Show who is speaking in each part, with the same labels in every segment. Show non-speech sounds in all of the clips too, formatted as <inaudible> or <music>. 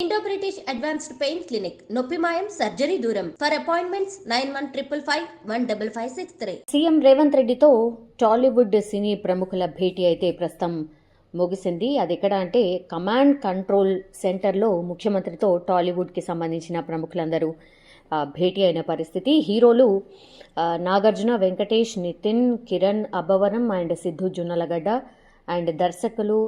Speaker 1: Indo British advanced pain clinic నొప్పి మాయం surgery దూరం. For appointments nine one triple five one double five six three
Speaker 2: CM Revanth రెడ్డితో టాలీవుడ్ సినీ ప్రముఖుల భేటీ అయితే ప్రస్తుతం ముగిసింది. అది ఎక్కడ అంటే కమాండ్ కంట్రోల్ సెంటర్లో ముఖ్యమంత్రితో టాలీవుడ్కి సంబంధించిన ప్రముఖులందరూ భేటీ అయిన పరిస్థితి. హీరోలు నాగార్జున వెంకటేష్ నితిన్ కిరణ్ అబ్బవరం అండ్ సిద్ధు జున్నలగడ్డ అండ్ దర్శకులు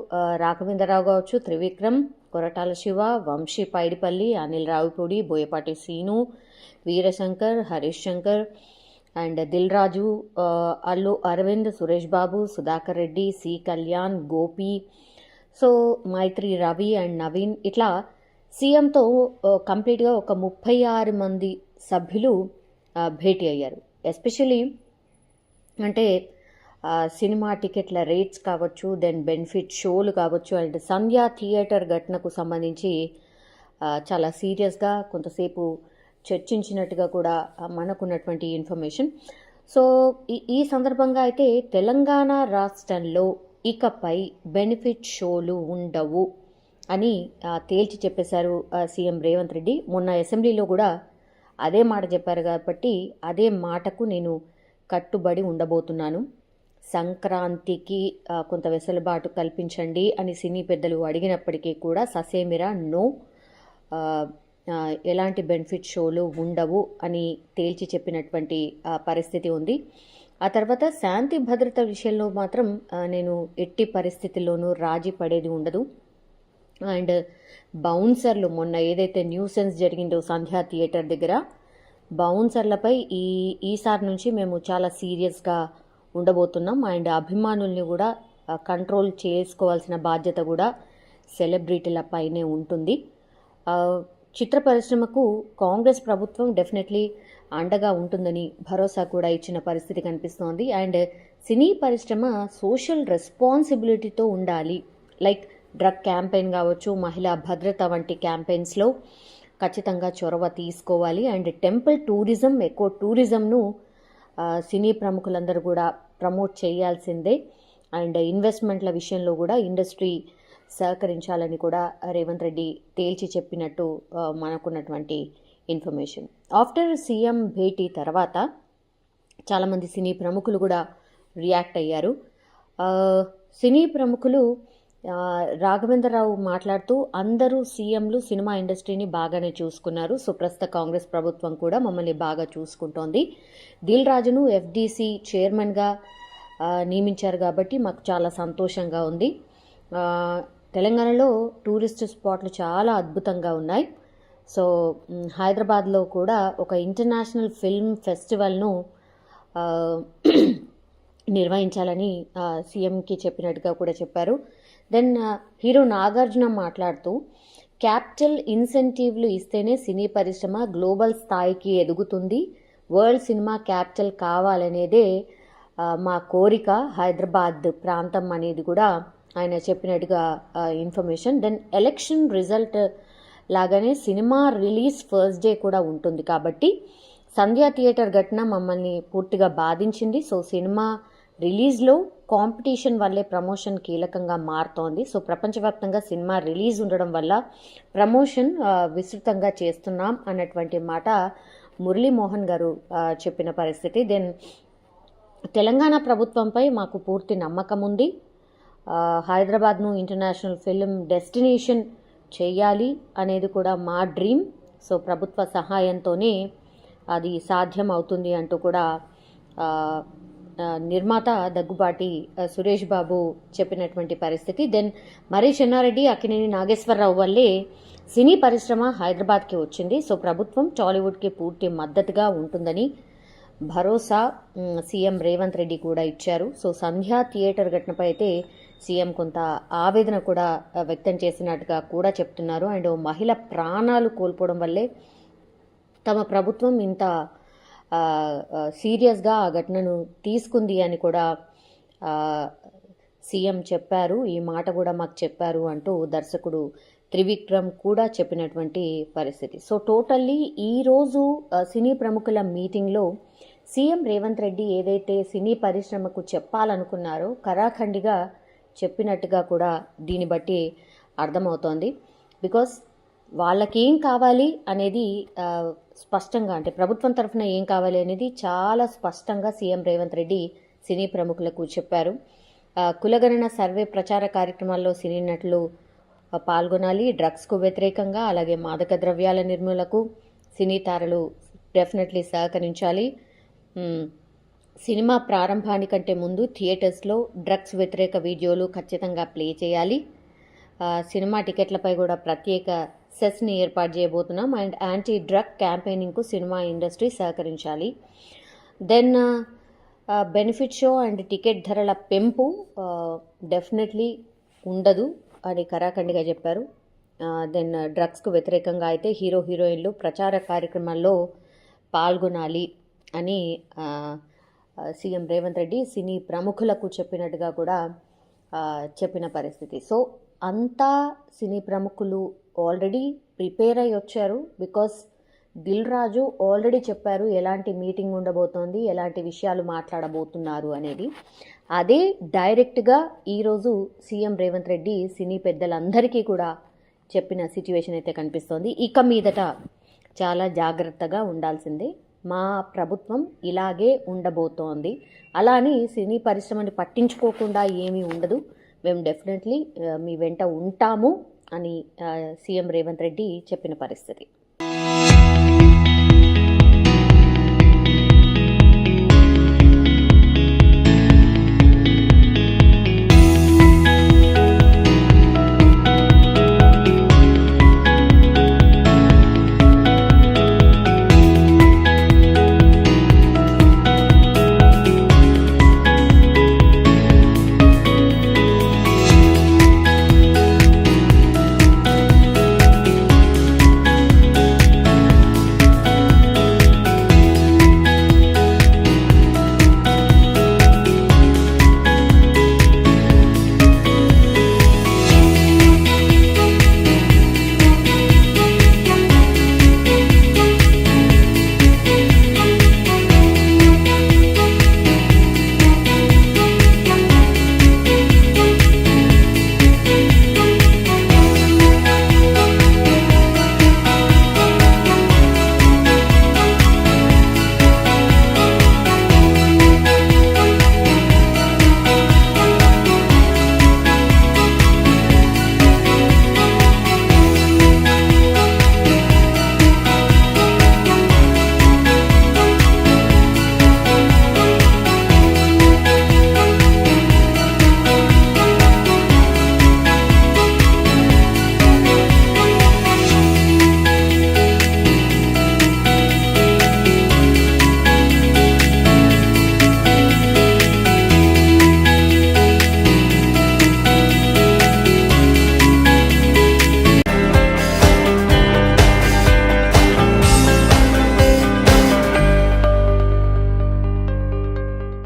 Speaker 2: రాఘవేంద్రరావు కావచ్చు Trivikram Koratala Siva Vamshi Paidipally Anil Ravipudi Boyapati Seenu Veerashankar Harish Shankar and Dil Raju Allu Aravind Suresh Babu Sudhakar Reddy C Kalyan Gopi so Mythri Ravi and Naveen. ఇట్లా సీఎంతో కంప్లీట్గా ఒక ముప్పై ఆరు మంది సభ్యులు భేటీ అయ్యారు. ఎస్పెషలీ అంటే సినిమా టికెట్ల రేట్స్ కావచ్చు దెన్ బెనిఫిట్ షోలు కావచ్చు అండ్ సంధ్యా థియేటర్ ఘటనకు సంబంధించి చాలా సీరియస్గా కొంతసేపు చర్చించినట్టుగా కూడా మనకున్నటువంటి ఇన్ఫర్మేషన్. సో ఈ ఈ సందర్భంగా అయితే తెలంగాణ రాష్ట్రంలో ఇకపై బెనిఫిట్ షోలు ఉండవు అని తేల్చి చెప్పేశారు సీఎం రేవంత్ రెడ్డి. మొన్న అసెంబ్లీలో కూడా అదే మాట చెప్పారు కాబట్టి అదే మాటకు నేను కట్టుబడి ఉండబోతున్నాను. సంక్రాంతికి కొంత వెసులుబాటు కల్పించండి అని సినీ పెద్దలు అడిగినప్పటికీ కూడా ససేమిరా నో ఎలాంటి బెనిఫిట్ షోలు ఉండవు అని తేల్చి చెప్పినటువంటి పరిస్థితి ఉంది. ఆ తర్వాత శాంతి భద్రత విషయంలో మాత్రం నేను ఎట్టి పరిస్థితుల్లోనూ రాజీ పడేది ఉండదు. అండ్ బౌన్సర్లు మొన్న ఏదైతే న్యూసెన్స్ జరిగిందో సంధ్యా థియేటర్ దగ్గర బౌన్సర్లపై ఈ ఈసారి నుంచి మేము చాలా సీరియస్గా ఉండబోతున్నాం. అండ్ అభిమానుల్ని కూడా కంట్రోల్ చేసుకోవాల్సిన బాధ్యత కూడా సెలబ్రిటీల పైనే ఉంటుంది. చిత్ర పరిశ్రమకు కాంగ్రెస్ ప్రభుత్వం డెఫినెట్లీ అండగా ఉంటుందని భరోసా కూడా ఇచ్చిన పరిస్థితి కనిపిస్తోంది. అండ్ సినీ పరిశ్రమ సోషల్ రెస్పాన్సిబిలిటీతో ఉండాలి. లైక్ డ్రగ్ క్యాంపెయిన్ కావచ్చు మహిళా భద్రత వంటి క్యాంపెయిన్స్లో ఖచ్చితంగా చొరవ తీసుకోవాలి. అండ్ టెంపుల్ టూరిజం ఎక్కువ టూరిజంను సినీ ప్రముఖులందరూ కూడా ప్రమోట్ చేయాల్సిందే. అండ్ ఇన్వెస్ట్మెంట్ల విషయంలో కూడా ఇండస్ట్రీ సహకరించాలని కూడా రేవంత్ రెడ్డి తేల్చి చెప్పినట్టు మనకున్నటువంటి ఇన్ఫర్మేషన్. ఆఫ్టర్ సీఎం భేటీ తర్వాత చాలామంది సినీ ప్రముఖులు కూడా రియాక్ట్ అయ్యారు. సినీ ప్రముఖులు రాఘవేంద్రరావు మాట్లాడుతూ అందరూ సీఎంలు సినిమా ఇండస్ట్రీని బాగానే చూసుకున్నారు. సో ప్రస్తుత కాంగ్రెస్ ప్రభుత్వం కూడా మమ్మల్ని బాగా చూసుకుంటోంది. దిల్ రాజును ఎఫ్డీసీ చైర్మన్గా నియమించారు కాబట్టి మాకు చాలా సంతోషంగా ఉంది. తెలంగాణలో టూరిస్ట్ స్పాట్లు చాలా అద్భుతంగా ఉన్నాయి. సో హైదరాబాద్లో కూడా ఒక ఇంటర్నేషనల్ ఫిల్మ్ ఫెస్టివల్ను <clears throat> నిర్వహించాలని సీఎంకి చెప్పినట్టుగా కూడా చెప్పారు. దెన్ uh, హీరో నాగార్జున మాట్లాడుతూ క్యాపిటల్ ఇన్సెంటివ్లు ఇస్తేనే సినీ పరిశ్రమ గ్లోబల్ స్థాయికి ఎదుగుతుంది. వరల్డ్ సినిమా క్యాపిటల్ కావాలనేదే మా కోరిక. హైదరాబాద్ ప్రాంతం అనేది కూడా ఆయన చెప్పినట్టుగా ఇన్ఫర్మేషన్ దెన్ ఎలక్షన్ రిజల్ట్ లాగానే సినిమా రిలీజ్ ఫస్ట్ డే కూడా ఉంటుంది కాబట్టి సంధ్యా థియేటర్ ఘటన మమ్మల్ని పూర్తిగా బాధించింది. సో సినిమా రిలీజ్లో కాంపిటీషన్ వల్లే ప్రమోషన్ కీలకంగా మారుతోంది. సో ప్రపంచవ్యాప్తంగా సినిమా రిలీజ్ ఉండడం వల్ల ప్రమోషన్ విస్తృతంగా చేస్తున్నాం అన్నటువంటి మాట మురళీమోహన్ గారు చెప్పిన పరిస్థితి. దెన్ తెలంగాణ ప్రభుత్వంపై మాకు పూర్తి నమ్మకం ఉంది. హైదరాబాద్ను ఇంటర్నేషనల్ ఫిల్మ్ డెస్టినేషన్ చేయాలి అనేది కూడా మా డ్రీమ్. సో ప్రభుత్వ సహాయంతోనే అది సాధ్యం అవుతుంది అంటూ కూడా నిర్మాత దగ్గుబాటి సురేష్ బాబు చెప్పినటువంటి పరిస్థితి. దెన్ మరీ చెన్నారెడ్డి అక్కినేని నాగేశ్వరరావు వల్లే సినీ పరిశ్రమ హైదరాబాద్కి వచ్చింది. సో ప్రభుత్వం టాలీవుడ్కి పూర్తి మద్దతుగా ఉంటుందని భరోసా సీఎం రేవంత్ రెడ్డి కూడా ఇచ్చారు. సో సంధ్యా థియేటర్ ఘటనపై అయితే సీఎం కొంత ఆవేదన కూడా వ్యక్తం చేసినట్టుగా కూడా చెప్తున్నారు. అండ్ ఓ మహిళ ప్రాణాలు కోల్పోవడం వల్లే తమ ప్రభుత్వం ఇంత సీరియస్గా ఆ ఘటనను తీసుకుంది అని కూడా సీఎం చెప్పారు. ఈ మాట కూడా మాకు చెప్పారు అంటూ దర్శకుడు త్రివిక్రమ్ కూడా చెప్పినటువంటి పరిస్థితి. సో టోటల్లీ ఈరోజు సినీ ప్రముఖుల మీటింగ్లో సీఎం రేవంత్ రెడ్డి ఏదైతే సినీ పరిశ్రమకు చెప్పాలనుకున్నారో కరాఖండిగా చెప్పినట్టుగా కూడా దీన్ని బట్టి అర్థమవుతోంది. బికాస్ వాళ్ళకేం కావాలి అనేది స్పష్టంగా అంటే ప్రభుత్వం తరఫున ఏం కావాలి అనేది చాలా స్పష్టంగా సీఎం రేవంత్ రెడ్డి సినీ ప్రముఖులకు చెప్పారు. కులగణన సర్వే ప్రచార కార్యక్రమాల్లో సినీ నటులు పాల్గొనాలి. డ్రగ్స్కు వ్యతిరేకంగా అలాగే మాదక ద్రవ్యాల నిర్మూలకు సినీ తారలు డెఫినెట్లీ సహకరించాలి. సినిమా ప్రారంభానికంటే ముందు థియేటర్స్లో డ్రగ్స్ వ్యతిరేక వీడియోలు ఖచ్చితంగా ప్లే చేయాలి. సినిమా టికెట్లపై కూడా ప్రత్యేక సెస్ని ఏర్పాటు చేయబోతున్నాం. అండ్ యాంటీ డ్రగ్ క్యాంపెయినింగ్కు సినిమా ఇండస్ట్రీ సహకరించాలి. Then benefit show and ticket ధరల పెంపు డెఫినెట్లీ ఉండదు అని కరాఖండిగా చెప్పారు. దెన్ డ్రగ్స్కు వ్యతిరేకంగా అయితే హీరో హీరోయిన్లు ప్రచార కార్యక్రమాల్లో పాల్గొనాలి అని సీఎం రేవంత్ రెడ్డి సినీ ప్రముఖులకు చెప్పినట్టుగా కూడా చెప్పిన పరిస్థితి. సో అంతా సినీ ప్రముఖులు ఆల్రెడీ ప్రిపేర్ అయ్యి వచ్చారు బికాస్ దిల్ రాజు ఆల్రెడీ చెప్పారు ఎలాంటి మీటింగ్ ఉండబోతోంది ఎలాంటి విషయాలు మాట్లాడబోతున్నారు అనేది. అదే డైరెక్ట్గా ఈరోజు సీఎం రేవంత్ రెడ్డి సినీ పెద్దలందరికీ కూడా చెప్పిన సిచ్యువేషన్ అయితే కనిపిస్తోంది. ఇక మీదట చాలా జాగ్రత్తగా ఉండాల్సిందే. మా ప్రభుత్వం ఇలాగే ఉండబోతోంది. అలానే సినీ పరిశ్రమని పట్టించుకోకుండా ఏమీ ఉండదు. మేము డెఫినెట్లీ uh, మీ వెంట ఉంటాము అని uh, సీఎం రేవంత్ రెడ్డి చెప్పిన పరిస్థితి.